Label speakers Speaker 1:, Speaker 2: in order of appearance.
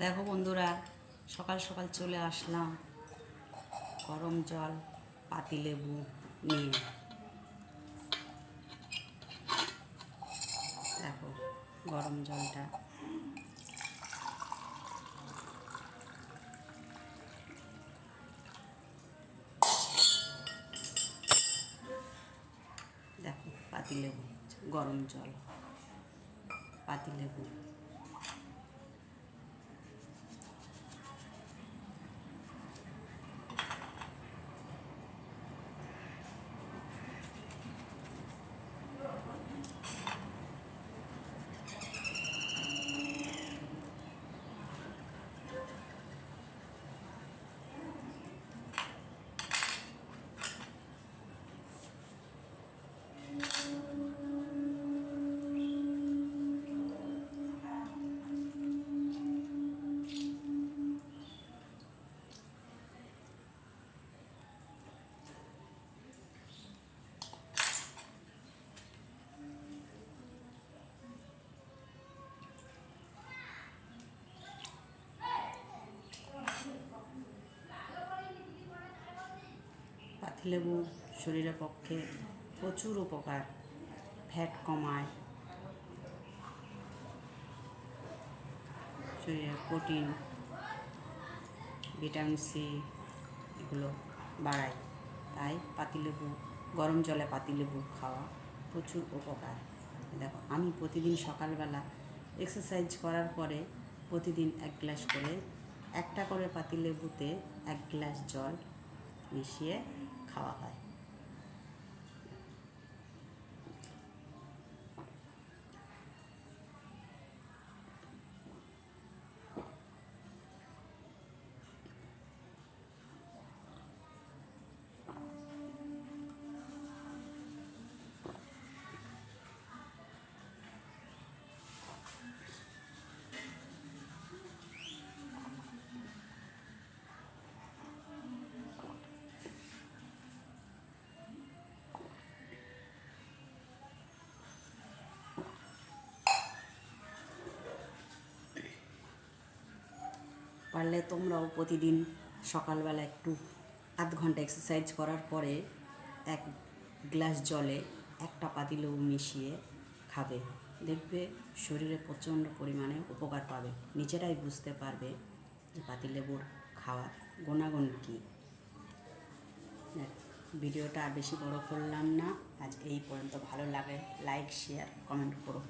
Speaker 1: দেখো বন্ধুরা, সকাল সকাল চলে আসলাম। গরম জল পাতিলেবু নিয়ে। দেখো গরম জলটা। দেখো পাতিলেবু গরম জল পাতিলেবু পাতিলেবু শরীরের পক্ষে প্রচুর উপকার ফ্যাট কমায় শরীরের প্রোটিন ভিটামিন সি এগুলো বাড়ায়। তাই পাতিলেবু গরম জলে পাতিলেবু খাওয়া প্রচুর উপকার। দেখো, আমি প্রতিদিন সকালবেলা এক্সারসাইজ করার পরে প্রতিদিন এক গ্লাস করে, একটা করে পাতিলেবুতে এক গ্লাস জল মিশিয়ে খাওয়া হয় পারলে তোমরাও প্রতিদিন সকালবেলা একটু আধ ঘণ্টা এক্সারসাইজ করার পরে এক গ্লাস জলে একটা পাতিলেবু মিশিয়ে খাবে। দেখবে শরীরে প্রচণ্ড পরিমাণে উপকার পাবে। নিজেরাই বুঝতে পারবে যে পাতিলেবুর খাওয়ার গুণাগুণ কী। ভিডিওটা আর বেশি বড় করলাম না। আজ এই পর্যন্ত ভালো লাগে লাইক শেয়ার কমেন্ট করো।